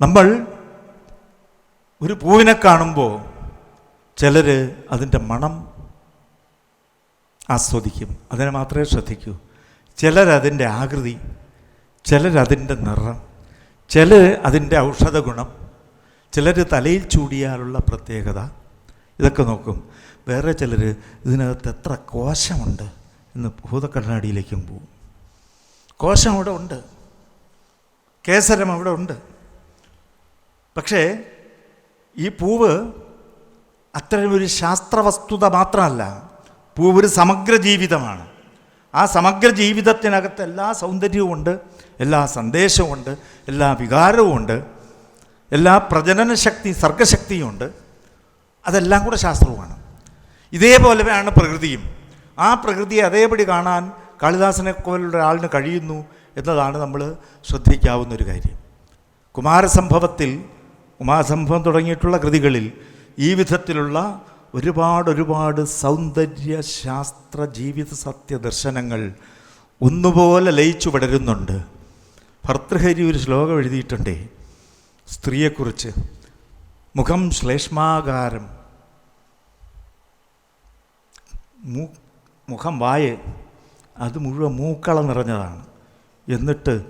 നമ്മൾ ഒരു പൂവിനെ കാണുമ്പോൾ ചിലർ അതിന്റെ മണം ആസ്വദിക്കും. അതിനെ മാത്രമേ ശ്രദ്ധിക്കൂ. ചിലരതിന്റെ ആകൃതി ചിലരതിന്റെ നിറം ചിലർ അതിന്റെ ഔഷധ ഗുണം ചിലർ തലയിൽ ചൂടിയാലുള്ള പ്രത്യേകത. ഇതൊക്കെ നോക്കും. വേറെ ചിലർ ഇതിനകത്ത് എത്ര കോശമുണ്ട് എന്ന് ഭൂതക്കണ്ണാടിയിലേക്കും പോവും. കോശം അവിടെ ഉണ്ട്. കേസരം അവിടെ ഉണ്ട്. പക്ഷേ ഈ പൂവ് അത്തരമൊരു ശാസ്ത്രവസ്തുത മാത്രമല്ല പൂവ് ഒരു സമഗ്ര ജീവിതമാണ്. ആ സമഗ്ര ജീവിതത്തിനകത്ത് എല്ലാ സൗന്ദര്യവുമുണ്ട് എല്ലാ സന്ദേശവുമുണ്ട് എല്ലാ വികാരവുമുണ്ട് എല്ലാ പ്രജനന ശക്തി സർഗശക്തിയുമുണ്ട് അതെല്ലാം കൂടെ ശാസ്ത്രവുമാണ്. ഇതേപോലെയാണ് പ്രകൃതിയും. ആ പ്രകൃതിയെ അതേപടി കാണാൻ കാളിദാസനെ പോലുള്ള ഒരാളിന് കഴിയുന്നു എന്നതാണ് നമ്മൾ ശ്രദ്ധിക്കാവുന്ന ഒരു കാര്യം. കുമാരസംഭവത്തിൽ കുമാരസംഭവം തുടങ്ങിയിട്ടുള്ള കൃതികളിൽ ഈ വിധത്തിലുള്ള ഒരുപാട് ഒരുപാട് സൗന്ദര്യ ശാസ്ത്ര ജീവിത സത്യ ദർശനങ്ങൾ ഒന്നുപോലെ ലയിച്ചു പടരുന്നുണ്ട്. ഭർത്തൃഹരി ഒരു ശ്ലോകം എഴുതിയിട്ടുണ്ടേ. സ്ത്രീയെക്കുറിച്ച് മുഖം ശ്ലേഷ്മാകാരം. മൂ മുഖം വായ അത് മുഴുവൻ മൂക്കള നിറഞ്ഞതാണ്. എന്നിട്ട്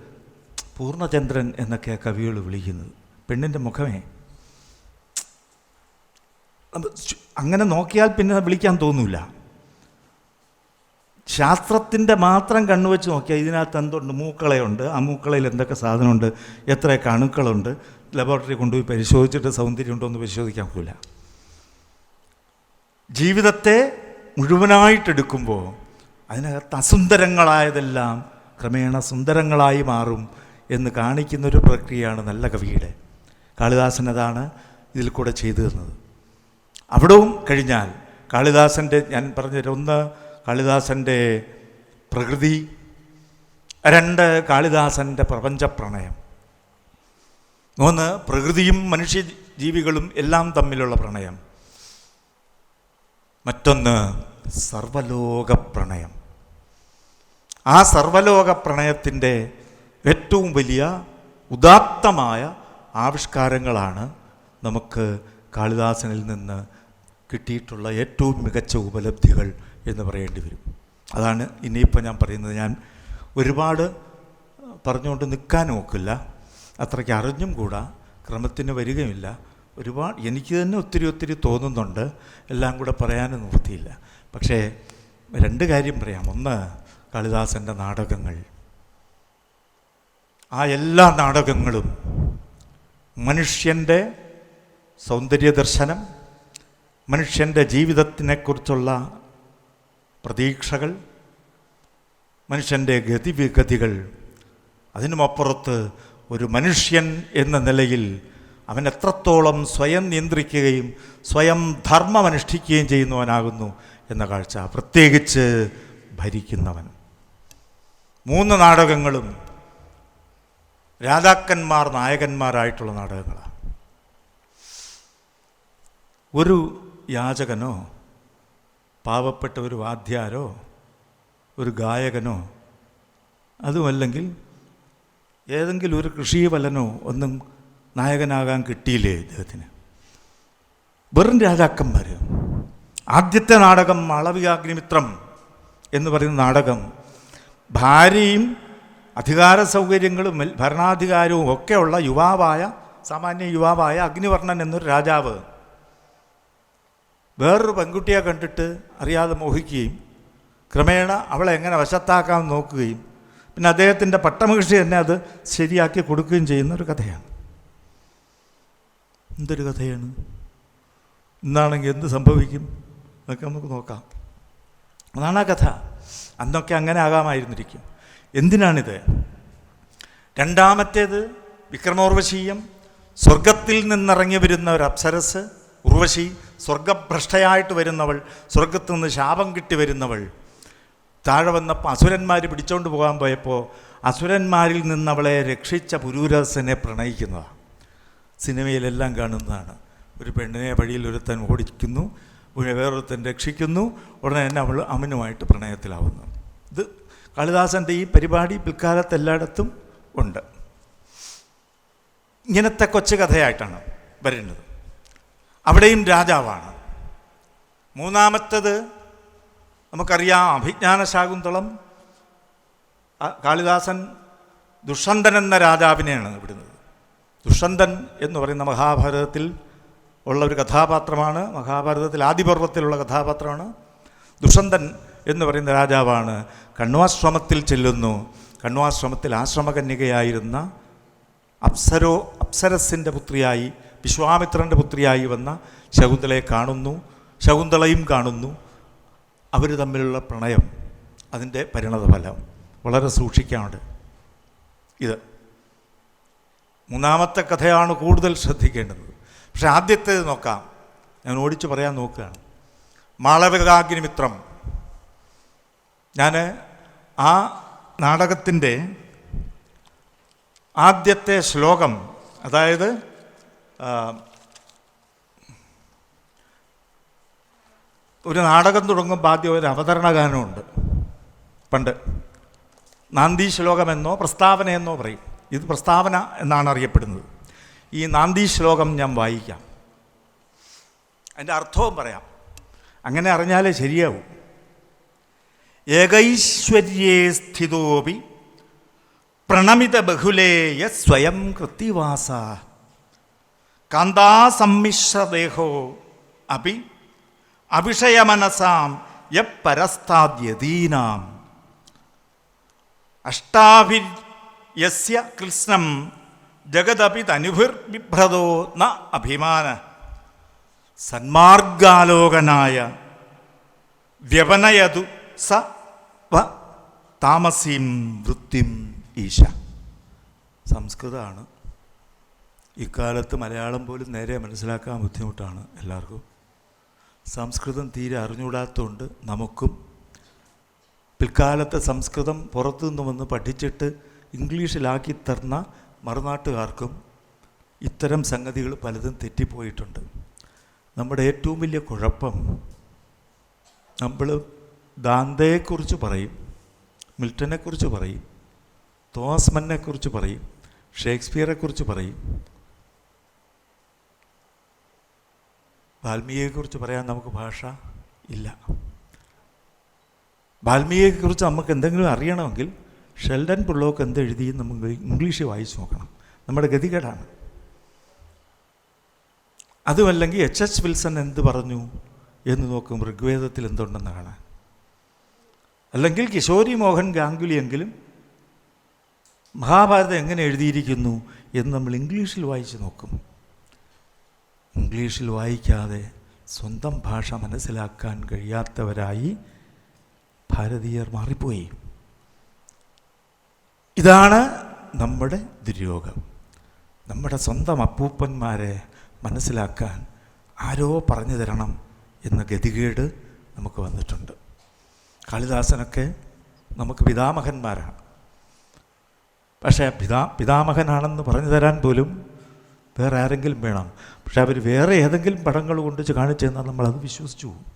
പൂർണചന്ദ്രൻ എന്നൊക്കെ കവികൾ വിളിക്കുന്നത്. പെണ്ണിന്റെ മുഖമേ. അങ്ങനെ നോക്കിയാൽ പിന്നെ വിളിക്കാൻ തോന്നൂല. ശാസ്ത്രത്തിന്റെ മാത്രം കണ്ണുവെച്ച് നോക്കിയാൽ ഇതിനകത്ത് എന്തുണ്ട്? മൂക്കളയുണ്ട്. ആ മൂക്കളയിൽ എന്തൊക്കെ സാധനമുണ്ട്? എത്ര കണുക്കളുണ്ട്? ലബോറട്ടറി കൊണ്ടുപോയി പരിശോധിച്ചിട്ട് സൗന്ദര്യം ഉണ്ടോ എന്ന് പരിശോധിക്കാൻ പോകില്ല ജീവിതത്തെ മുഴുവനായിട്ടെടുക്കുമ്പോൾ അതിനകത്ത് അസുന്ദരങ്ങളായതെല്ലാം ക്രമേണ സുന്ദരങ്ങളായി മാറും എന്ന് കാണിക്കുന്നൊരു പ്രക്രിയയാണ് നല്ല കവിയുടെ. കാളിദാസൻ അതാണ് ഇതിൽ കൂടെ ചെയ്തു തന്നത് അവിടവും കഴിഞ്ഞാൽ കാളിദാസന്റെ ഞാൻ പറഞ്ഞ ഒന്ന് കാളിദാസന്റെ പ്രകൃതി രണ്ട് കാളിദാസന്റെ പ്രപഞ്ച പ്രണയം മൂന്ന് പ്രകൃതിയും മനുഷ്യ ജീവികളും എല്ലാം തമ്മിലുള്ള പ്രണയം മറ്റൊന്ന് സർവലോക പ്രണയം ആ സർവലോക പ്രണയത്തിന്റെ ഏറ്റവും വലിയ ഉദാത്തമായ ആവിഷ്കാരങ്ങളാണ് നമുക്ക് കാളിദാസനിൽ നിന്ന് കിട്ടിയിട്ടുള്ള ഏറ്റവും മികച്ച ഉപലബ്ധികൾ എന്ന് പറയേണ്ടി വരും. അതാണ് ഇനിയിപ്പോൾ ഞാൻ പറയുന്നത്. ഞാൻ ഒരുപാട് പറഞ്ഞുകൊണ്ട് നിൽക്കാൻ നോക്കില്ല അത്രയ്ക്ക് അറിഞ്ഞും കൂടാ. ക്രമത്തിന് വരികയുമില്ല. ഒരുപാട് എനിക്ക് തന്നെ ഒത്തിരി ഒത്തിരി തോന്നുന്നുണ്ട്. എല്ലാം കൂടെ പറയാനും നിർത്തിയില്ല പക്ഷേ രണ്ട് കാര്യം പറയാം. ഒന്ന് കാളിദാസന്റെ നാടകങ്ങൾ. ആ എല്ലാ നാടകങ്ങളും മനുഷ്യന്റെ സൗന്ദര്യ ദർശനം മനുഷ്യന്റെ ജീവിതത്തിനെക്കുറിച്ചുള്ള പ്രതീക്ഷകൾ മനുഷ്യന്റെ ഗതിവിഗതികൾ അതിനുമപ്പുറത്ത് ഒരു മനുഷ്യൻ എന്ന നിലയിൽ അവൻ എത്രത്തോളം സ്വയം നിയന്ത്രിക്കുകയും സ്വയം ധർമ്മം അനുഷ്ഠിക്കുകയും ചെയ്യുന്നവനാകുന്നു എന്ന കാഴ്ച പ്രത്യേകിച്ച് ഭരിക്കുന്നവൻ. മൂന്ന് നാടകങ്ങളും രാജാക്കന്മാർ നായകന്മാരായിട്ടുള്ള നാടകങ്ങളാണ്. ഒരു യാചകനോ പാവപ്പെട്ട ഒരു വാദ്യാരോ ഒരു ഗായകനോ അതുമല്ലെങ്കിൽ ഏതെങ്കിലും ഒരു കൃഷിവലനോ ഒന്നും നായകനാകാൻ കിട്ടിയില്ലേ ഇദ്ദേഹത്തിന്? വെറും രാജാക്കന്മാർ ആദ്യത്തെ നാടകം മാളവികാഗ്നിമിത്രം എന്ന് പറയുന്ന നാടകം ഭാര്യയും അധികാര സൗകര്യങ്ങളും ഭരണാധികാരവും ഒക്കെയുള്ള യുവാവായ സാമാന്യ യുവാവായ അഗ്നിവർണൻ എന്നൊരു രാജാവ് വേറൊരു പെൺകുട്ടിയെ കണ്ടിട്ട് അറിയാതെ മോഹിക്കുകയും ക്രമേണ അവളെ എങ്ങനെ വശത്താക്കാൻ നോക്കുകയും പിന്നെ അദ്ദേഹത്തിന്റെ പട്ടമഹിഷി തന്നെ അത് ശരിയാക്കി കൊടുക്കുകയും ചെയ്യുന്ന ഒരു കഥയാണ്. എന്തൊരു കഥയാണ്? ഇന്നാണെങ്കിൽ എന്ത് സംഭവിക്കും? എന്നൊക്കെ നമുക്ക് നോക്കാം. അതാണ് ആ കഥ. അന്നൊക്കെ അങ്ങനെ ആകാമായിരുന്നിരിക്കും. എന്തിനാണിത്? രണ്ടാമത്തേത് വിക്രമോർവശീയം സ്വർഗത്തിൽ നിന്നിറങ്ങി വരുന്ന ഒരു അപ്സരസ് ഉർവശി സ്വർഗഭ്രഷ്ടയായിട്ട് വരുന്നവൾ സ്വർഗത്തിൽ നിന്ന് ശാപം കിട്ടി വരുന്നവൾ. താഴെ വന്നപ്പോൾ അസുരന്മാർ പിടിച്ചോണ്ട് പോകാൻ പോയപ്പോൾ അസുരന്മാരിൽ നിന്ന് അവളെ രക്ഷിച്ച പുരൂരസനെ പ്രണയിക്കുന്നതാണ് സിനിമയിലെല്ലാം കാണുന്നതാണ്. ഒരു പെണ്ണിനെ വഴിയിൽ ഒരുത്തൻ ഓടിക്കുന്നു വേറൊരുത്തൻ രക്ഷിക്കുന്നു ഉടനെ തന്നെ അവൾ അവനുമായിട്ട് പ്രണയത്തിലാവുന്നു. ഇത് കാളിദാസന്റെ ഈ പരിപാടി പിൽക്കാലത്ത് എല്ലായിടത്തും ഉണ്ട്. ഇങ്ങനത്തെ കൊച്ചു കഥയായിട്ടാണ് വരുന്നത്. അവിടെയും രാജാവാണ്. മൂന്നാമത്തത് നമുക്കറിയാം അഭിജ്ഞാന ശാകുന്തളം കാളിദാസൻ ദുഷന്തൻ എന്ന രാജാവിനെയാണ് വിടുന്നത്. ദുഷന്തൻ എന്ന് പറയുന്ന മഹാഭാരതത്തിൽ ഉള്ള ഒരു കഥാപാത്രമാണ് മഹാഭാരതത്തിൽ ആദിപർവത്തിലുള്ള കഥാപാത്രമാണ് ദുഷ്യന്തൻ എന്ന് പറയുന്ന രാജാവാണ്. കണ്വാശ്രമത്തിൽ ചെല്ലുന്നു. കണ്വാശ്രമത്തിൽ ആശ്രമകന്യകയായിരുന്ന അപ്സരോ അപ്സരസിന്റെ പുത്രിയായി വിശ്വാമിത്രന്റെ പുത്രിയായി വന്ന ശകുന്തളയെ കാണുന്നു. ശകുന്തളയും കാണുന്നു. അവർ തമ്മിലുള്ള പ്രണയം അതിന്റെ പരിണതഫലം വളരെ സൂക്ഷിക്കാനുണ്ട്. ഇത് മൂന്നാമത്തെ കഥയാണ് കൂടുതൽ ശ്രദ്ധിക്കേണ്ടത്. പക്ഷേ ആദ്യത്തേത് നോക്കാം. ഞാൻ ഓടിച്ചു പറയാൻ നോക്കുകയാണ്. മാളവികാഗ്നിമിത്രം. ഞാൻ ആ നാടകത്തിന്റെ ആദ്യത്തെ ശ്ലോകം അതായത് ഒരു നാടകം തുടങ്ങുമ്പോൾ ആദ്യം ഒരു അവതരണ ഗാനമുണ്ട് പണ്ട്. നാന്ദി ശ്ലോകമെന്നോ പ്രസ്താവനയെന്നോ പറയും. ഇത് പ്രസ്താവന എന്നാണ് അറിയപ്പെടുന്നത്. ഈ നാന്ദി ശ്ലോകം ഞാൻ വായിക്കാം. അതിന്റെ അർത്ഥവും പറയാം. അങ്ങനെ അറിഞ്ഞാലേ ശരിയാവും. ഏകൈശ്വര്യേ സ്ഥിതോപി പ്രണമിത ബഹുലേയ സ്വയം കൃത്തിവാസ. കാന്താസമ്മിശ്രദേഹോ അപി അവിഷയമനസാം യപ്പരസ്താദ്യതീനാം അഷ്ടാഭി യസ്യ കൃഷ്ണം ജഗദപി തനുഭിർബിഭ്രതോ ന അഭിമാന. സന്മാർഗാലോകനായ വ്യപനയതു സ താമസീം വൃത്തിം ഈശ. സംസ്കൃതമാണ് ഇക്കാലത്ത് മലയാളം പോലും നേരെ മനസ്സിലാക്കാൻ ബുദ്ധിമുട്ടാണ് എല്ലാവർക്കും. സംസ്കൃതം തീരെ അറിഞ്ഞുകൂടാത്തതുകൊണ്ട് നമുക്കും പിൽക്കാലത്തെ സംസ്കൃതം പുറത്തു നിന്ന് വന്ന് പഠിച്ചിട്ട് ഇംഗ്ലീഷിലാക്കി തരുന്ന മറുനാട്ടുകാർക്കും ഇത്തരം സംഗതികൾ പലതും തെറ്റിപ്പോയിട്ടുണ്ട്. നമ്മുടെ ഏറ്റവും വലിയ കുഴപ്പം നമ്മൾ ദാന്തയെക്കുറിച്ച് പറയും മിൽട്ടനെക്കുറിച്ച് പറയും തോമസ് മന്നെക്കുറിച്ച് പറയും ഷേക്സ്പിയറെക്കുറിച്ച് പറയും. വാൽമീകിയെക്കുറിച്ച് പറയാൻ നമുക്ക് ഭാഷ ഇല്ല. വാൽമീകിയെക്കുറിച്ച് നമുക്ക് എന്തെങ്കിലും അറിയണമെങ്കിൽ ഷെൽഡൻ പിള്ളോക്ക് എന്തെഴുതി നമുക്ക് ഇംഗ്ലീഷ് വായിച്ച് നോക്കണം. നമ്മുടെ ഗതികേടാണ്. അതുമല്ലെങ്കിൽ എച്ച് എച്ച് വിൽസൺ എന്ത് പറഞ്ഞു എന്ന് നോക്കും ഋഗ്വേദത്തിൽ എന്തുണ്ടെന്ന് കാണാൻ. അല്ലെങ്കിൽ കിശോരി മോഹൻ ഗാംഗുലിയെങ്കിലും മഹാഭാരതം എങ്ങനെ എഴുതിയിരിക്കുന്നു എന്ന് നമ്മൾ ഇംഗ്ലീഷിൽ വായിച്ച് നോക്കും. ഇംഗ്ലീഷിൽ വായിക്കാതെ സ്വന്തം ഭാഷ മനസ്സിലാക്കാൻ കഴിയാത്തവരായി ഭാരതീയർ മാറിപ്പോയി. ഇതാണ് നമ്മുടെ ദുര്യോഗം. നമ്മുടെ സ്വന്തം അപ്പൂപ്പന്മാരെ മനസ്സിലാക്കാൻ ആരോ പറഞ്ഞു തരണം എന്ന ഗതികേട് നമുക്ക് വന്നിട്ടുണ്ട്. കാളിദാസനൊക്കെ നമുക്ക് പിതാമഹന്മാരാണ്. പക്ഷേ പിതാ പിതാമഹനാണെന്ന് പറഞ്ഞു തരാൻ പോലും വേറെ ആരെങ്കിലും വേണം. പക്ഷെ അവർ വേറെ ഏതെങ്കിലും പടങ്ങൾ കൊണ്ട് കാണിച്ചു തന്നാൽ നമ്മളത് വിശ്വസിച്ചു പോകും.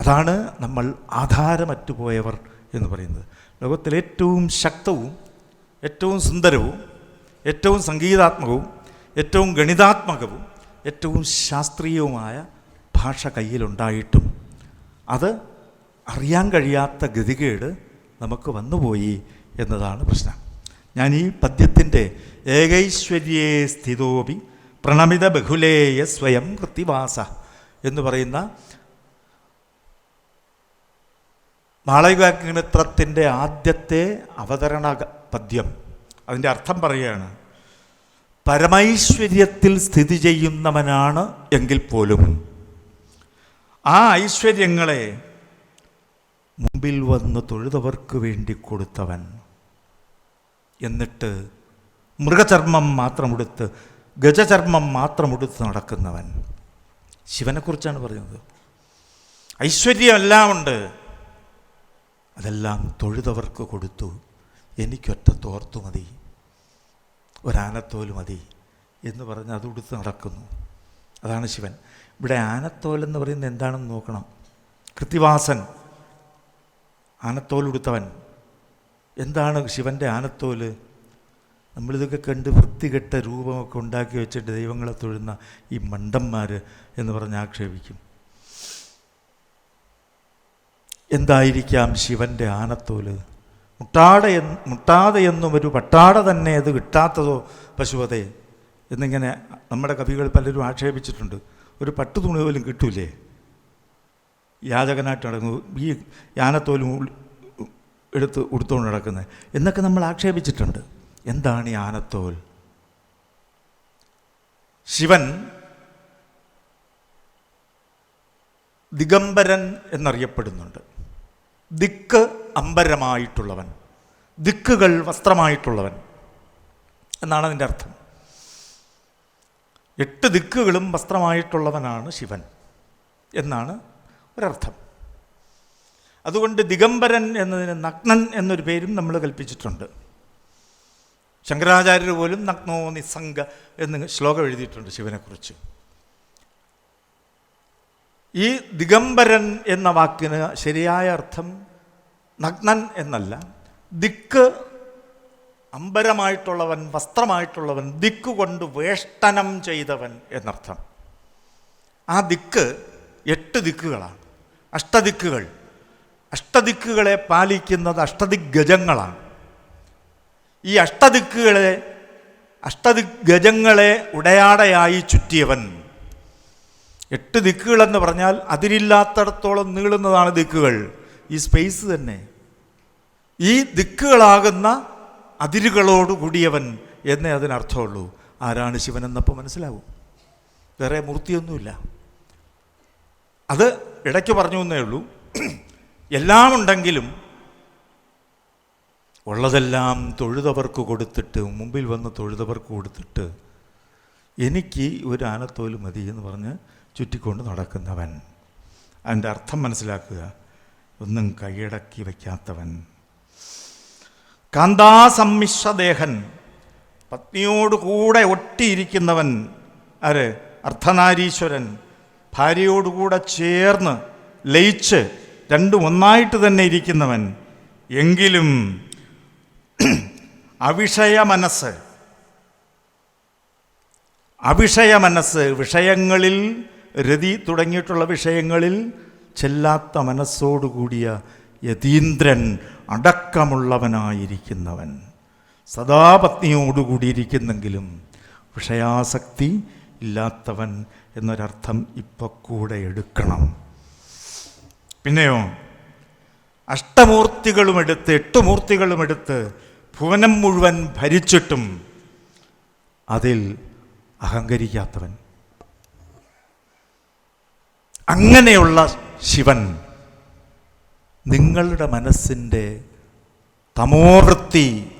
അതാണ് നമ്മൾ ആധാരമറ്റു പോയവർ എന്ന് പറയുന്നത്. ലോകത്തിലെ ഏറ്റവും ശക്തവും ഏറ്റവും സുന്ദരവും ഏറ്റവും സംഗീതാത്മകവും ഏറ്റവും ഗണിതാത്മകവും ഏറ്റവും ശാസ്ത്രീയവുമായ ഭാഷ കയ്യിലുണ്ടായിട്ടും അത് അറിയാൻ കഴിയാത്ത ഗതികേട് നമുക്ക് വന്നുപോയി എന്നതാണ് പ്രശ്നം. ഞാൻ ഈ പദ്യത്തിന്റെ ഏകൈശ്വര്യേ സ്ഥിതോപി പ്രണമിത ബഹുലേയ സ്വയം കൃത്തിവാസ എന്ന് പറയുന്ന മാളവികാഗ്നിമിത്രത്തിന്റെ ആദ്യത്തെ അവതരണ പദ്യം. അതിന്റെ അർത്ഥം പറയുകയാണ് പരമൈശ്വര്യത്തിൽ സ്ഥിതി ചെയ്യുന്നവനാണ് എങ്കിൽ പോലും ആ ഐശ്വര്യങ്ങളെ മുമ്പിൽ വന്ന് തൊഴുതവർക്ക് വേണ്ടി കൊടുത്തവൻ. എന്നിട്ട് മൃഗചർമ്മം മാത്രമെടുത്ത് ഗജചർമ്മം മാത്രമെടുത്ത് നടക്കുന്നവൻ. ശിവനെക്കുറിച്ചാണ് പറയുന്നത്. ഐശ്വര്യമെല്ലാം ഉണ്ട്. അതെല്ലാം തൊഴുതവർക്ക് കൊടുത്തു. എനിക്കൊറ്റ തോർത്തു മതി. ഒരാനത്തോൽ മതി എന്ന് പറഞ്ഞ് അത് കൊടുത്ത് നടക്കുന്നു. അതാണ് ശിവൻ. ഇവിടെ ആനത്തോൽ എന്ന് പറയുന്നത് എന്താണെന്ന് നോക്കണം. കൃത്തിവാസൻ ആനത്തോൽ ഉടുത്തവൻ. എന്താണ് ശിവന്റെ ആനത്തോൽ? നമ്മളിതൊക്കെ കണ്ട് വൃത്തികെട്ട രൂപമൊക്കെ ഉണ്ടാക്കി വെച്ചിട്ട് ദൈവങ്ങളെ തൊഴുന്ന ഈ മണ്ടന്മാർ എന്ന് പറഞ്ഞ് ആക്ഷേപിക്കും. എന്തായിരിക്കാം ശിവന്റെ ആനത്തോൽ? മുട്ടാട എന്ന് മുട്ടാതെ എന്നും ഒരു പട്ടാട തന്നെ അത് കിട്ടാത്തതോ പശുവതെ? എന്നിങ്ങനെ നമ്മുടെ കവികൾ പലരും ആക്ഷേപിച്ചിട്ടുണ്ട്. ഒരു പട്ടു തുണി പോലും കിട്ടൂലേ? യാചകനായിട്ട് നടന്നു ഈ യാനത്തോലും എടുത്ത് ഉടുത്തുകൊണ്ട് നടക്കുന്നത് എന്നൊക്കെ നമ്മൾ ആക്ഷേപിച്ചിട്ടുണ്ട്. എന്താണ് ഈ ആനത്തോൽ ശിവൻ ദിഗംബരൻ എന്നറിയപ്പെടുന്നുണ്ട്. ദിക്ക് അമ്പരമായിട്ടുള്ളവൻ. ദിക്കുകൾ വസ്ത്രമായിട്ടുള്ളവൻ. എന്നാണ് അതിന്റെ അർത്ഥം. എട്ട് ദിക്കുകളും വസ്ത്രമായിട്ടുള്ളവനാണ് ശിവൻ. എന്നാണ് ഒരർത്ഥം. അതുകൊണ്ട് ദിഗംബരൻ എന്നതിന് നഗ്നൻ എന്നൊരു പേരും നമ്മൾ കൽപ്പിച്ചിട്ടുണ്ട്. ശങ്കരാചാര്യർ പോലും നഗ്നോ നിസ്സംഗ എന്ന് ശ്ലോകം എഴുതിയിട്ടുണ്ട് ശിവനെക്കുറിച്ച്. ഈ ദിഗംബരൻ എന്ന വാക്കിന് ശരിയായ അർത്ഥം നഗ്നൻ എന്നല്ല. ദിക്ക് അമ്പരമായിട്ടുള്ളവൻ വസ്ത്രമായിട്ടുള്ളവൻ ദിക്ക് കൊണ്ട് വേഷ്ടനം ചെയ്തവൻ എന്നർത്ഥം. ആ ദിക്ക് എട്ട് ദിക്കുകളാണ്. അഷ്ടദിക്കുകൾ. അഷ്ടദിക്കുകളെ പാലിക്കുന്നത് അഷ്ടദിഗ്ഗജങ്ങളാണ്. ഈ അഷ്ടദിക്കുകളെ അഷ്ടദിഗ്ഗജങ്ങളെ ഉടയാടയായി ചുറ്റിയവൻ. എട്ട് ദിക്കുകളെന്ന് പറഞ്ഞാൽ അതിരില്ലാത്തടത്തോളം നീളുന്നതാണ് ദിക്കുകൾ. ഈ സ്പേസ് തന്നെ. ഈ ദിക്കുകളാകുന്ന അതിരുകളോട് കൂടിയവൻ എന്നേ അതിനർത്ഥമുള്ളൂ. ആരാണ് ശിവനെന്നപ്പോൾ മനസ്സിലാവും. വേറെ മൂർത്തിയൊന്നുമില്ല. അത് ഇടയ്ക്ക് പറഞ്ഞു എന്നേ ഉള്ളൂ. എല്ലാം ഉണ്ടെങ്കിലും ഉള്ളതെല്ലാം തൊഴുതവർക്ക് കൊടുത്തിട്ട് മുമ്പിൽ വന്ന് തൊഴുതവർക്ക് കൊടുത്തിട്ട് എനിക്ക് ഒരു ആനത്തോൽ മതി എന്ന് പറഞ്ഞ് ചുറ്റിക്കൊണ്ട് നടക്കുന്നവൻ. അതിന്റെ അർത്ഥം മനസ്സിലാക്കുക. ഒന്നും കൈയടക്കി വയ്ക്കാത്തവൻ. കാന്താസമ്മിശ്രദേഹൻ പത്നിയോട് കൂടെ ഒട്ടിയിരിക്കുന്നവൻ ആര്? അർദ്ധനാരീശ്വരൻ ഭാര്യയോടുകൂടെ ചേർന്ന് ലയിച്ച് രണ്ടും ഒന്നായിട്ട് തന്നെ ഇരിക്കുന്നവൻ എങ്കിലും അവിഷയ മനസ്സ്. അവിഷയ മനസ്സ് വിഷയങ്ങളിൽ രതി തുടങ്ങിയിട്ടുള്ള വിഷയങ്ങളിൽ ചെല്ലാത്ത മനസ്സോടുകൂടിയ യതീന്ദ്രൻ അടക്കമുള്ളവനായിരിക്കുന്നവൻ. സദാപത്നിയോടുകൂടിയിരിക്കുന്നെങ്കിലും വിഷയാസക്തി ഇല്ലാത്തവൻ എന്നൊരർത്ഥം ഇപ്പോൾ കൂടെ എടുക്കണം. പിന്നെയോ അഷ്ടമൂർത്തികളും എടുത്ത് എട്ട് മൂർത്തികളും എടുത്ത് ഭുവനം മുഴുവൻ ഭരിച്ചിട്ടും അതിൽ അഹങ്കരിക്കാത്തവൻ. അങ്ങനെയുള്ള ശിവൻ നിങ്ങളുടെ മനസ്സിന്റെ തമോവൃത്തി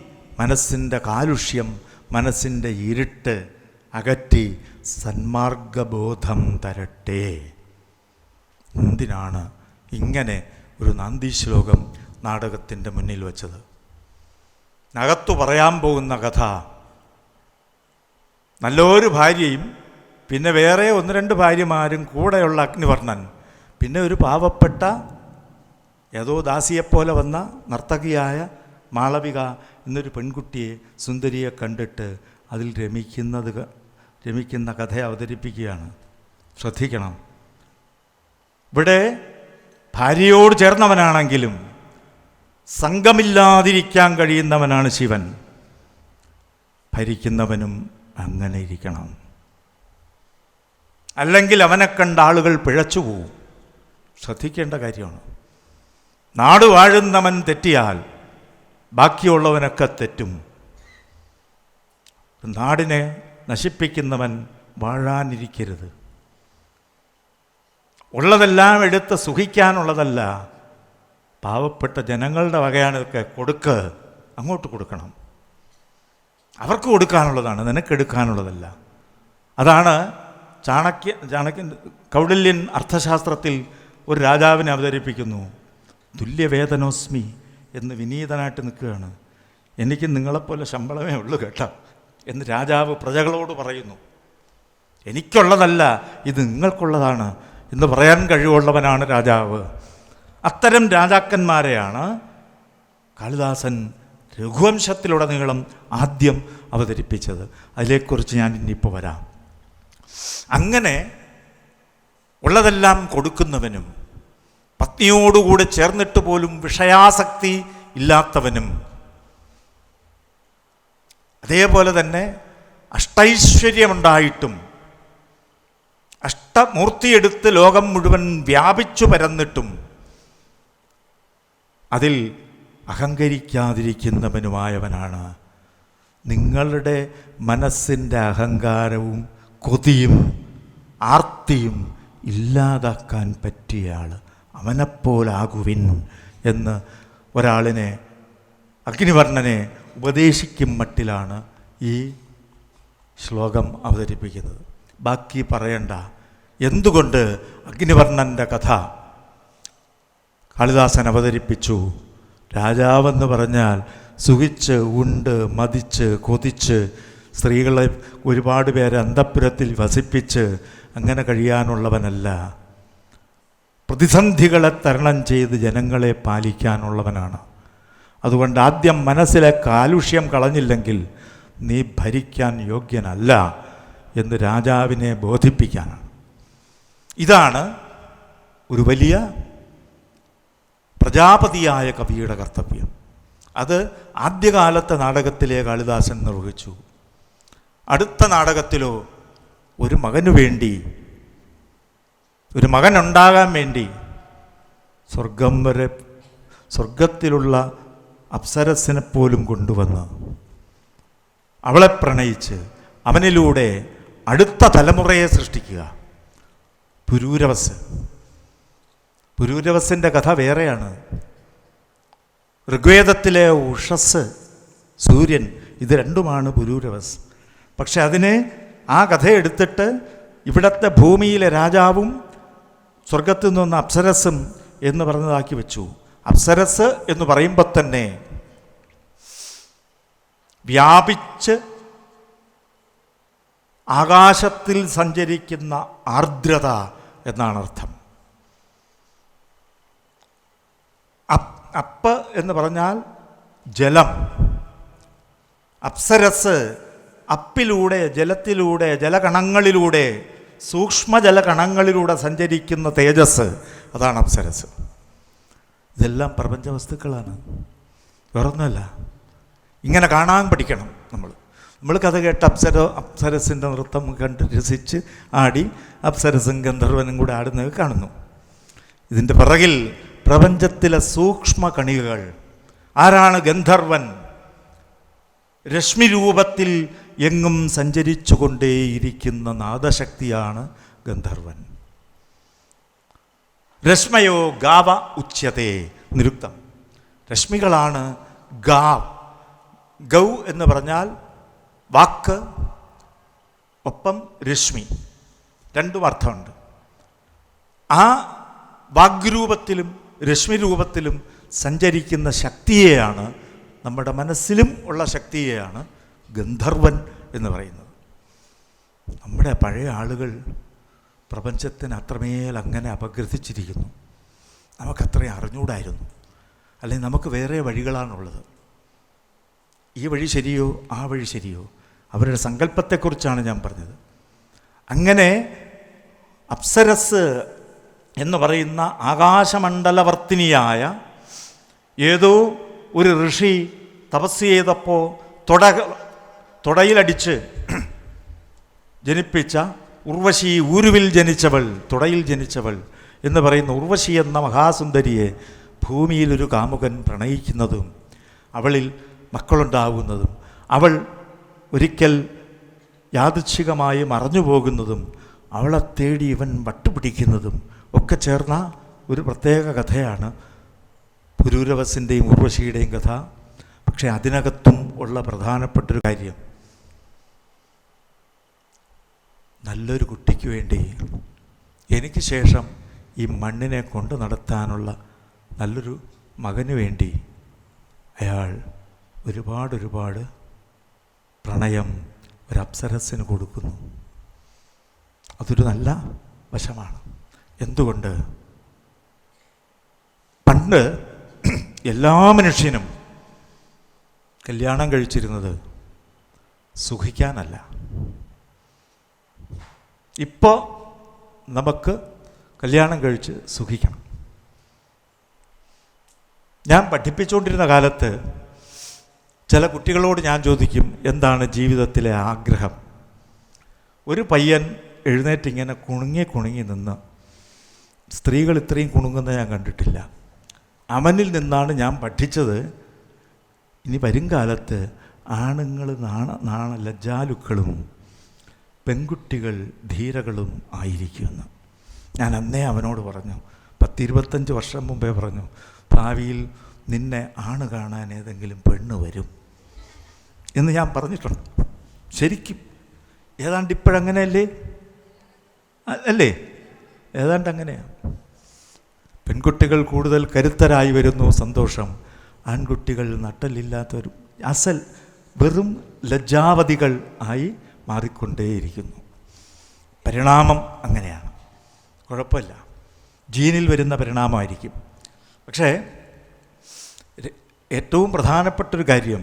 മനസ്സിന്റെ കാലുഷ്യം മനസ്സിന്റെ ഇരുട്ട് അകറ്റി സന്മാർഗബോധം തരട്ടെ. എന്തിനാണ് ഇങ്ങനെ ഒരു നന്ദി ശ്ലോകം നാടകത്തിന്റെ മുന്നിൽ വച്ചത്? അകത്തു പറയാൻ പോകുന്ന കഥ. നല്ലൊരു ഭാര്യയും പിന്നെ വേറെ ഒന്ന് രണ്ട് ഭാര്യമാരും കൂടെയുള്ള അഗ്നിവർണൻ പിന്നെ ഒരു പാവപ്പെട്ട ഏതോ ദാസിയെപ്പോലെ വന്ന നർത്തകിയായ മാളവിക എന്നൊരു പെൺകുട്ടിയെ സുന്ദരിയെ കണ്ടിട്ട് അതിൽ രമിക്കുന്നത് രമിക്കുന്ന കഥ അവതരിപ്പിക്കുകയാണ്. ശ്രദ്ധിക്കണം. ഇവിടെ ഭാര്യയോട് ചേർന്നവനാണെങ്കിലും സംഘമില്ലാതിരിക്കാൻ കഴിയുന്നവനാണ് ശിവൻ. ഭരിക്കുന്നവനും അങ്ങനെ ഇരിക്കണം. അല്ലെങ്കിൽ അവനെ കണ്ട ആളുകൾ പിഴച്ചു പോവും. ശ്രദ്ധിക്കേണ്ട കാര്യമാണ്. നാട് വാഴുന്നവൻ തെറ്റിയാൽ ബാക്കിയുള്ളവനൊക്കെ തെറ്റും. നാടിനെ നശിപ്പിക്കുന്നവൻ വാഴാനിരിക്കരുത്. ഉള്ളതെല്ലാം എടുത്ത് സുഖിക്കാനുള്ളതല്ല. പാവപ്പെട്ട ജനങ്ങളുടെ വകയാണിതൊക്കെ കൊടുക്ക് അങ്ങോട്ട് കൊടുക്കണം. അവർക്ക് കൊടുക്കാനുള്ളതാണ് നിനക്കെടുക്കാനുള്ളതല്ല അതാണ് ചാണക്യ ചാണക്യൻ കൗടില്യൻ അർത്ഥശാസ്ത്രത്തിൽ ഒരു രാജാവിനെ അവതരിപ്പിക്കുന്നു. തുല്യവേതനോസ്മി എന്ന് വിനീതനായിട്ട് നിൽക്കുകയാണ്. എനിക്ക് നിങ്ങളെപ്പോലെ ശമ്പളമേ ഉള്ളൂ കേട്ടോ. എന്ന് രാജാവ് പ്രജകളോട് പറയുന്നു. എനിക്കുള്ളതല്ല ഇത് നിങ്ങൾക്കുള്ളതാണ് എന്ന് പറയാൻ കഴിവുള്ളവനാണ് രാജാവ്. അത്തരം രാജാക്കന്മാരെയാണ് കാളിദാസൻ രഘുവംശത്തിലുടനീളം ആദ്യം അവതരിപ്പിച്ചത്. അതിനെക്കുറിച്ച് ഞാൻ ഇനിയിപ്പോൾ വരാം. അങ്ങനെ ഉള്ളതെല്ലാം കൊടുക്കുന്നവനും പത്നിയോടുകൂടെ ചേർന്നിട്ട് പോലും വിഷയാസക്തി ഇല്ലാത്തവനും അതേപോലെ തന്നെ അഷ്ടൈശ്വര്യമുണ്ടായിട്ടും അഷ്ടമൂർത്തിയെടുത്ത് ലോകം മുഴുവൻ വ്യാപിച്ചു പരന്നിട്ടും അതിൽ അഹങ്കരിക്കാതിരിക്കുന്നവനുമായവനാണ്. നിങ്ങളുടെ മനസ്സിന്റെ അഹങ്കാരവും കൊതിയും ആർത്തിയും ഇല്ലാതാക്കാൻ പറ്റിയ ആൾ അവനെപ്പോലാകുവിൻ എന്ന് ഒരാളിനെ അഗ്നിവർണനെ ഉപദേശിക്കും മട്ടിലാണ് ഈ ശ്ലോകം അവതരിപ്പിക്കുന്നത്. ബാക്കി പറയണ്ട. എന്തുകൊണ്ട് അഗ്നിവർണന്റെ കഥ കാളിദാസൻ അവതരിപ്പിച്ചു? രാജാവെന്ന് പറഞ്ഞാൽ സുഖിച്ച് ഉണ്ട് മതിച്ച് കൊതിച്ച് സ്ത്രീകളെ ഒരുപാട് പേരെ അന്തപ്പുരത്തിൽ വസിപ്പിച്ച് അങ്ങനെ കഴിയാനുള്ളവനല്ല. പ്രതിസന്ധികളെ തരണം ചെയ്ത് ജനങ്ങളെ പാലിക്കാനുള്ളവനാണ്. അതുകൊണ്ട് ആദ്യം മനസ്സിലെ കാലുഷ്യം കളഞ്ഞില്ലെങ്കിൽ നീ ഭരിക്കാൻ യോഗ്യനല്ല എന്ന് രാജാവിനെ ബോധിപ്പിക്കാനാണ്. ഇതാണ് ഒരു വലിയ പ്രജാപതിയായ കവിയുടെ കർത്തവ്യം. അത് ആദ്യകാലത്തെ നാടകത്തിലെ കാളിദാസൻ നിർവഹിച്ചു. അടുത്ത നാടകത്തിലോ ഒരു മകനു വേണ്ടി ഒരു മകനുണ്ടാകാൻ വേണ്ടി സ്വർഗം വരെ സ്വർഗത്തിലുള്ള അപ്സരസിനെ പോലും കൊണ്ടുവന്ന് അവളെ പ്രണയിച്ച് അവനിലൂടെ അടുത്ത തലമുറയെ സൃഷ്ടിക്കുക. പുരൂരവസ്. പുരൂരവസിന്റെ കഥ വേറെയാണ്. ഋഗ്വേദത്തിലെ ഉഷസ് സൂര്യൻ ഇത് രണ്ടുമാണ് പുരൂരവസ്. പക്ഷെ അതിനെ ആ കഥ എടുത്തിട്ട് ഇവിടത്തെ ഭൂമിയിലെ രാജാവും സ്വർഗത്തിൽ നിന്ന് അപ്സരസും എന്ന് പറഞ്ഞതാക്കി വെച്ചു. അപ്സരസ് എന്ന് പറയുമ്പോൾ തന്നെ വ്യാപിച്ച് ആകാശത്തിൽ സഞ്ചരിക്കുന്ന ആർദ്രത എന്നാണ് അർത്ഥം. അപ്പ് എന്ന് പറഞ്ഞാൽ ജലം. അപ്സരസ് അപ്പിലൂടെ ജലത്തിലൂടെ ജലകണങ്ങളിലൂടെ സൂക്ഷ്മജലകണങ്ങളിലൂടെ സഞ്ചരിക്കുന്ന തേജസ് അതാണ് അപ്സരസ്. ഇതെല്ലാം പ്രപഞ്ച വസ്തുക്കളാണ് വേറൊന്നുമല്ല. ഇങ്ങനെ കാണാൻ പഠിക്കണം നമ്മൾ നമ്മൾ കഥ കേട്ട് അപ്സര അപ്സരസിന്റെ നൃത്തം കണ്ട് രസിച്ച് ആടി അപ്സരസും ഗന്ധർവനും കൂടെ ആടുന്നത് കാണുന്നു. ഇതിന്റെ പിറകിൽ പ്രപഞ്ചത്തിലെ സൂക്ഷ്മ കണികകൾ. ആരാണ് ഗന്ധർവൻ? രശ്മി രൂപത്തിൽ എങ്ങും സഞ്ചരിച്ചു കൊണ്ടേയിരിക്കുന്ന നാദശക്തിയാണ് ഗന്ധർവൻ. രശ്മയോ ഗാവ ഉച്ചതേ നിരുക്തം. രശ്മികളാണ് ഗാവ്. ഗൗ എന്ന് പറഞ്ഞാൽ വാക്ക് ഒപ്പം രശ്മി. രണ്ടും അർത്ഥമുണ്ട്. ആ വാഗ്രൂപത്തിലും രശ്മി രൂപത്തിലും സഞ്ചരിക്കുന്ന ശക്തിയെയാണ് നമ്മുടെ മനസ്സിലും ഉള്ള ശക്തിയെയാണ് ഗന്ധർവൻ എന്ന് പറയുന്നത്. നമ്മുടെ പഴയ ആളുകൾ പ്രപഞ്ചത്തിന് അത്രമേൽ അങ്ങനെ അപഗ്രഥിച്ചിരിക്കുന്നു. നമുക്കത്രയും അറിഞ്ഞുകൂടായിരുന്നു അല്ലെങ്കിൽ നമുക്ക് വേറെ വഴികളാണുള്ളത്. ഈ വഴി ശരിയോ ആ വഴി ശരിയോ അവരുടെ സങ്കല്പത്തെക്കുറിച്ചാണ് ഞാൻ പറഞ്ഞത്. അങ്ങനെ അപ്സരസ് എന്ന് പറയുന്ന ആകാശമണ്ഡലവർത്തിനിയായ ഏതോ ഒരു ഋഷി തപസ് ചെയ്തപ്പോൾ തുട തുടയിലടിച്ച് ജനിപ്പിച്ച ഉർവശി ഊരുവിൽ ജനിച്ചവൾ തുടയിൽ ജനിച്ചവൾ എന്ന് പറയുന്ന ഉർവശി എന്ന മഹാസുന്ദരിയെ ഭൂമിയിലൊരു കാമുകൻ പ്രണയിക്കുന്നതും അവളിൽ മക്കളുണ്ടാകുന്നതും അവൾ ഒരിക്കൽ യാദൃച്ഛികമായി മറഞ്ഞു പോകുന്നതും അവളെ തേടി ഇവൻ വട്ടുപിടിക്കുന്നതും ഒക്കെ ചേർന്ന ഒരു പ്രത്യേക കഥയാണ് പുരൂരവസിന്റെയും ഉർവശിയുടെയും കഥ. പക്ഷേ അതിനകത്തും ഉള്ള പ്രധാനപ്പെട്ടൊരു കാര്യം നല്ലൊരു കുട്ടിക്ക് വേണ്ടി എനിക്ക് ശേഷം ഈ മണ്ണിനെ കൊണ്ടു നടത്താനുള്ള നല്ലൊരു മകന് വേണ്ടി അയാൾ ഒരുപാട് ഒരുപാട് പ്രണയം ഒരു കൊടുക്കുന്നു. അതൊരു നല്ല വശമാണ്. എന്തുകൊണ്ട്? പണ്ട് എല്ലാ മനുഷ്യനും കല്യാണം കഴിച്ചിരുന്നത് സുഖിക്കാനല്ല. ഇപ്പോൾ നമുക്ക് കല്യാണം കഴിച്ച് സുഖിക്കണം. ഞാൻ പഠിപ്പിച്ചുകൊണ്ടിരുന്ന കാലത്ത് ചില കുട്ടികളോട് ഞാൻ ചോദിക്കും എന്താണ് ജീവിതത്തിലെ ആഗ്രഹം? ഒരു പയ്യൻ എഴുന്നേറ്റ് ഇങ്ങനെ കുണുങ്ങി കുണുങ്ങി നിന്ന് സ്ത്രീകൾ ഇത്രയും കുണുങ്ങുന്നത് ഞാൻ കണ്ടിട്ടില്ല. അവനിൽ നിന്നാണ് ഞാൻ പഠിച്ചത്. ഇനി വരും കാലത്ത് ആണുങ്ങൾ നാണ നാണ ലജ്ജാലുക്കളും പെൺകുട്ടികൾ ധീരകളും ആയിരിക്കുമെന്ന് ഞാൻ അന്നേ അവനോട് പറഞ്ഞു പത്തിരുപത്തഞ്ച് വർഷം മുമ്പേ പറഞ്ഞു ഭാവിയിൽ നിന്നെ ആണ് കാണാൻ ഏതെങ്കിലും പെണ്ണ് വരും. എന്ന് ഞാൻ പറഞ്ഞിട്ടുണ്ട്. ശരിക്കും. ഏതാണ്ട് ഇപ്പോഴങ്ങനെയല്ലേ? അല്ലേ? ഏതാണ്ട് അങ്ങനെയാണ് പെൺകുട്ടികൾ കൂടുതൽ കരുത്തരായി വരുന്നു സന്തോഷം. ആൺകുട്ടികൾ നട്ടലില്ലാത്തവരും അസൽ വെറും ലജ്ജാവതികൾ ആയി മാറിക്കൊണ്ടേയിരിക്കുന്നു. പരിണാമം അങ്ങനെയാണ്. കുഴപ്പമില്ല. ജീനിൽ വരുന്ന പരിണാമമായിരിക്കും. പക്ഷേ ഏറ്റവും പ്രധാനപ്പെട്ടൊരു കാര്യം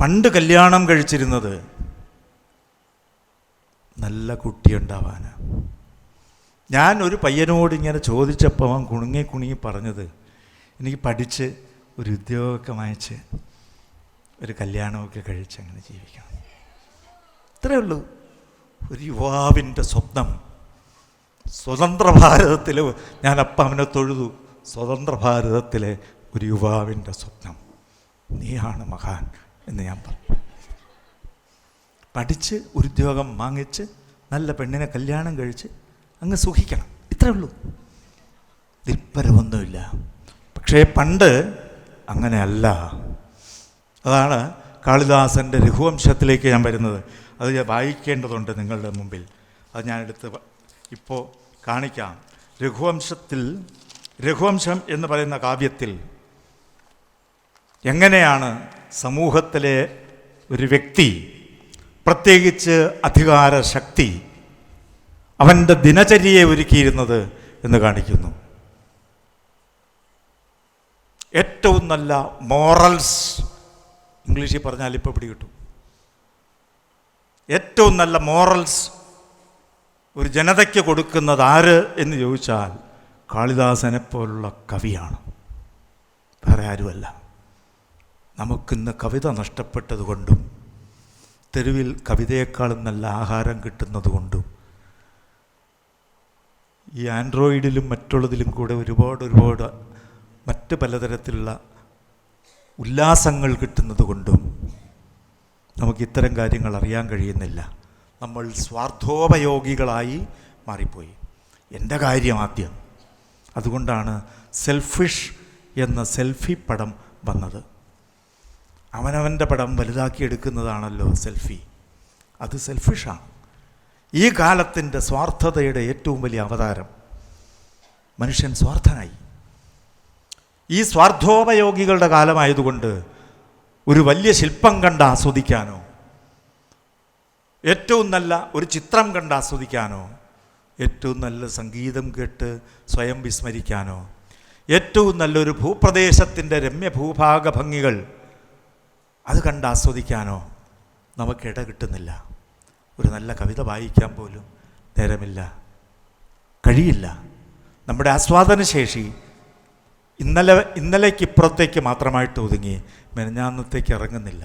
പണ്ട് കല്യാണം കഴിച്ചിരുന്നത് നല്ല കുട്ടിയുണ്ടാവാനാണ് ഞാൻ ഒരു പയ്യനോട് ഇങ്ങനെ ചോദിച്ചപ്പോൾ അവൻ കുണുങ്ങി കുണുങ്ങി പറഞ്ഞത് എനിക്ക് പഠിച്ച് ഒരു ഉദ്യോഗമൊക്കെ വാങ്ങിച്ച് ഒരു കല്യാണമൊക്കെ കഴിച്ച് അങ്ങനെ ജീവിക്കണം. ഇത്രയേ ഉള്ളൂ. ഒരു യുവാവിന്റെ സ്വപ്നം. സ്വതന്ത്ര ഭാരതത്തിൽ ഞാൻ അപ്പ അവനെ തൊഴുതു. സ്വതന്ത്ര ഭാരതത്തിലെ ഒരു യുവാവിന്റെ സ്വപ്നം. നീയാണ് മഹാൻ എന്ന് ഞാൻ പറഞ്ഞു. പഠിച്ച് ഉദ്യോഗം വാങ്ങിച്ച് നല്ല പെണ്ണിനെ കല്യാണം കഴിച്ച് അങ്ങ് സുഖിക്കണം. ഇത്രേ ഉള്ളൂ. ദിൽപ്പരമൊന്നുമില്ല പക്ഷേ പണ്ട് അങ്ങനെയല്ല. അതാണ് കാളിദാസന്റെ രഘുവംശത്തിലേക്ക് ഞാൻ വരുന്നത്. അത് ഞാൻ വായിക്കേണ്ടതുണ്ട് നിങ്ങളുടെ മുമ്പിൽ. അത് വ- ഇപ്പോൾ കാണിക്കാം. രഘുവംശത്തിൽ രഘുവംശം എന്ന് പറയുന്ന കാവ്യത്തിൽ എങ്ങനെയാണ് സമൂഹത്തിലെ ഒരു വ്യക്തി പ്രത്യേകിച്ച് അധികാര ശക്തി അവന്റെ ദിനചര്യയെ ഒരുക്കിയിരുന്നത് എന്ന് കാണിക്കുന്നു. ഏറ്റവും നല്ല മോറൽസ് ഇംഗ്ലീഷിൽ പറഞ്ഞാൽ ഇപ്പോൾ പിടി കിട്ടും. ഏറ്റവും നല്ല മോറൽസ് ഒരു ജനതയ്ക്ക് കൊടുക്കുന്നത് ആര് എന്ന് ചോദിച്ചാൽ കാളിദാസനെ പോലുള്ള കവിയാണ്. വേറെ ആരുമല്ല. നമുക്കിന്ന് കവിത നഷ്ടപ്പെട്ടതുകൊണ്ടും തെരുവിൽ കവിതയേക്കാളും നല്ല ആഹാരം കിട്ടുന്നതുകൊണ്ടും ഈ ആൻഡ്രോയിഡിലും മറ്റുള്ളതിലും കൂടെ ഒരുപാട് ഒരുപാട് മറ്റ് പലതരത്തിലുള്ള ഉല്ലാസങ്ങൾ കിട്ടുന്നത് കൊണ്ടും നമുക്ക് ഇത്തരം കാര്യങ്ങൾ അറിയാൻ കഴിയുന്നില്ല. നമ്മൾ സ്വാർത്ഥോപയോഗികളായി മാറിപ്പോയി. എന്റെ കാര്യം ആദ്യം. അതുകൊണ്ടാണ് സെൽഫിഷ് എന്ന സെൽഫി പടം വന്നത്. അവനവന്റെ പടം വലുതാക്കിയെടുക്കുന്നതാണല്ലോ സെൽഫി അത് സെൽഫിഷാണ് ഈ കാലത്തിന്റെ സ്വാർത്ഥതയുടെ ഏറ്റവും വലിയ അവതാരം മനുഷ്യൻ സ്വാർത്ഥനായി. ഈ സ്വാർത്ഥോപയോഗികളുടെ കാലമായതുകൊണ്ട് ഒരു വലിയ ശില്പം കണ്ട് ആസ്വദിക്കാനോ ഏറ്റവും നല്ല ഒരു ചിത്രം കണ്ട് ആസ്വദിക്കാനോ ഏറ്റവും നല്ല സംഗീതം കേട്ട് സ്വയം വിസ്മരിക്കാനോ ഏറ്റവും നല്ലൊരു ഭൂപ്രദേശത്തിന്റെ രമ്യ ഭൂഭാഗ ഭംഗികൾ അത് കണ്ട് ആസ്വദിക്കാനോ നമുക്കിട കിട്ടുന്നില്ല. ഒരു നല്ല കവിത വായിക്കാൻ പോലും നേരമില്ല. കഴിയില്ല. നമ്മുടെ ആസ്വാദനശേഷി ഇന്നലെ ഇന്നലേക്ക് ഇപ്പുറത്തേക്ക് മാത്രമായിട്ട് ഒതുങ്ങി. മെനഞ്ഞാന്നത്തേക്ക് ഇറങ്ങുന്നില്ല.